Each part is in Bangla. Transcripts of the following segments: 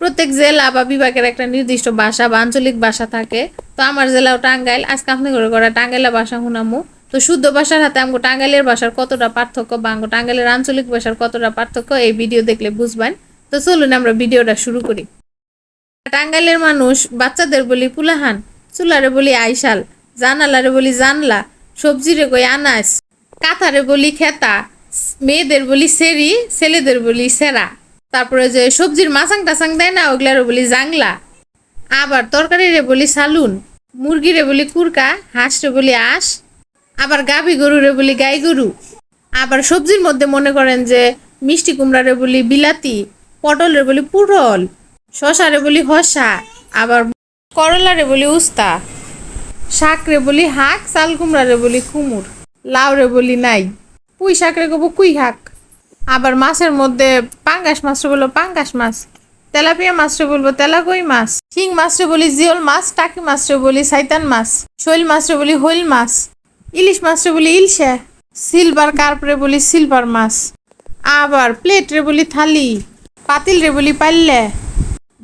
প্রত্যেক জেলা বা বিভাগের একটা নির্দিষ্ট ভাষা বা আঞ্চলিক ভাষা থাকে। তো আমার জেলাও টাঙ্গাইল। আজকে আপনি করে করা টাঙ্গাইলা ভাষা শুনামু। তো শুদ্ধ ভাষার হাতে আমগো টাঙ্গাইলের ভাষার কতটা পার্থক্য বা আমগো টাঙ্গাইলের আঞ্চলিক ভাষার কতটা পার্থক্য এই ভিডিও দেখলে বুঝবেন। তো চলুন আমরা ভিডিওটা শুরু করি। টাঙ্গাইলের মানুষ বাচ্চাদের বলি পুলাহান চুলারে বলি আইশাল, জানালারে বলি জানলা, সবজিরে কই আনাস, কাঁথারে বলি খেতা, মেয়েদের বলি সেরি, ছেলেদের বলি সেরা। তারপরে যে সবজির মাসাং টাসাং দেয় না, ওগুলারে বলি জাংলা। আবার তরকারিরে বলি সালুন, মুরগিরে বলি কুরকা, হাঁসরে বলি আঁশ, আবার গাভী গরুরে বলি গাই গরু। আবার সবজির মধ্যে মনে করেন যে মিষ্টি কুমড়ারে বলি বিলাতি, পটলের বলি পুরল, শশারে বলি হসা আবার করলারে বলি উস্তা, শাকরে বলি হাক, চাল কুমড়ারে বলি কুমুর, লাউরে বলি নাই। পুঁই শাকরে কব কুই শাক আবার মাছের মধ্যে পাঙ্গাস মাছরে বলব, পাঙ্গাস মাছ। তেলাপিয়া মাছটা বলব, তেলাকই মাছ। শিং মাছরে বলি জিওল মাছ, টাকি মাছরে বলি সাইতান মাছ। শৈল মাছরে বলি হৈল মাছ। ইলিশ মাছরে বলি ইলশে। সিলভার কার্পরে বলি সিলভার মাছ। আবার প্লেট রে বলি থালি। পাতিল রে বলি পাল্লে।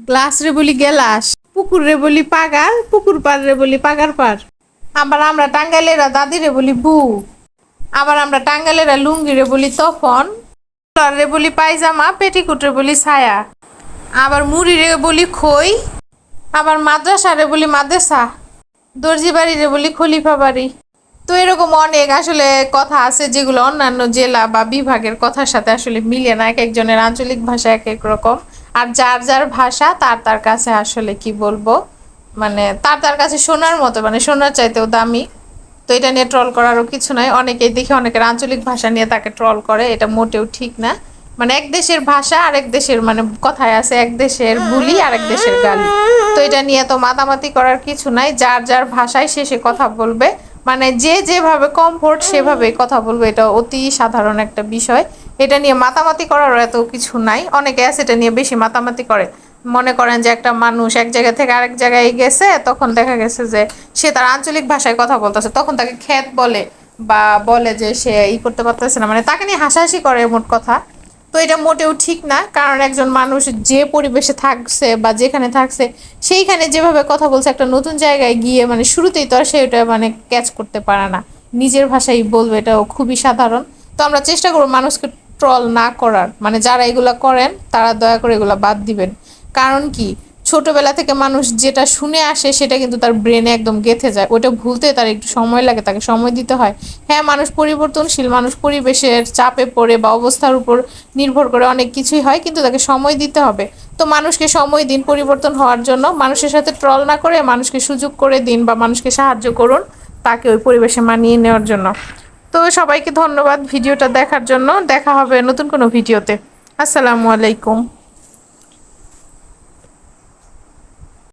গ্লাস রে বলি গেলাস পুকুর রে বলি পাগার, পুকুর পার রে বলি পাগার পার আবার আমরা টাঙ্গাইলেরা দাদিরে বলি বু। আবার আমরা টাঙ্গাইলেরা লুঙ্গি রে বলি তখন রে বলি পায়জামা, পেটিকুটরে বলি ছায়া। আবার মুড়ি রে বলি খই, আবার মাদ্রাসা রে বলি মাদ্রাসা দর্জি বাড়ি রে বলি খলিফা বাড়ি। তো এরকম অনেক আসলে কথা আছে যেগুলো অন্যান্য জেলা বা বিভাগের কথার সাথে আসলে মিলে না, এক একজনের আঞ্চলিক ভাষা এক এক রকম। আর যার যার ভাষা, তার তার কাছে আসলে কি বলব? মানে তার তার কাছে শোনার মতো মানে শোনার চাইতেও দামি। তো এটা নিয়ে ট্রল করারও কিছু নয় অনেকেই দেখে অনেকের আঞ্চলিক ভাষা নিয়ে তাকে ট্রল করে, এটা মোটেও ঠিক না। মানে এক দেশের ভাষা আর এক দেশের মানে কথায় আছে, এক দেশের বুলি আর এক দেশের গালি। তো এটা নিয়ে তো মাতামাতি করার কিছু নাই। যার যার ভাষায় সে সে কথা বলবে। মানে যে যেভাবে কমফোর্ট সেভাবে কথা বলবে। এটা অতি সাধারণ একটা বিষয়। এটা নিয়ে মাতামাতি করার এত কিছু নাই। অনেকে আছে এটা নিয়ে বেশি মাতামাতি করে। মনে করেন যে একটা মানুষ এক জায়গা থেকে আরেক জায়গায় গেছে, তখন দেখা গেছে যে সে তার আঞ্চলিক ভাষায় কথা বলতেছে। তখন তাকে খ্যাত বলে বা বলে যে সে ই করতে পারতেছে না। মানে তাকে নিয়ে হাসাহাসি করে মোট কথা। তো এটা মোটেও ঠিক না, কারণ একজন মানুষ যে পরিবেশে থাকছে বা যেখানে থাকছে, সেইখানে যেভাবে কথা বলছে একটা নতুন জায়গায় গিয়ে মানে শুরুতেই তো আর সে ওটা মানে ক্যাচ করতে পারে না। নিজের ভাষায় বলবে, এটাও খুবই সাধারণ। তো আমরা চেষ্টা করব মানুষকে ট্রল না করার। মানে যারা এগুলা করেন, তারা দয়া করে এগুলা বাদ দিবেন। কারণ কি? ছোটবেলা থেকে মানুষ যেটা শুনে আসে, সেটা কিন্তু তার ব্রেনে একদম গেথে যায়। ওটা ভুলতে তার একটু সময় লাগে, তাকে সময় দিতে হয়। হ্যাঁ মানুষ পরিবর্তনশীল, মানুষ পরিবেশের চাপে পড়ে বা অবস্থার উপর নির্ভর করে অনেক কিছুই হয়, কিন্তু তাকে সময় দিতে হবে। তো মানুষকে সময় দিন পরিবর্তন হওয়ার জন্য, মানুষের সাথে ট্রল না করে মানুষকে সুযোগ করে দিন বা মানুষকে সাহায্য করুন তাকে ওই পরিবেশে মানিয়ে নেওয়ার জন্য। তো সবাইকে ধন্যবাদ ভিডিওটা দেখার জন্য। দেখা হবে নতুন কোনো ভিডিওতে। আসসালামু আলাইকুম।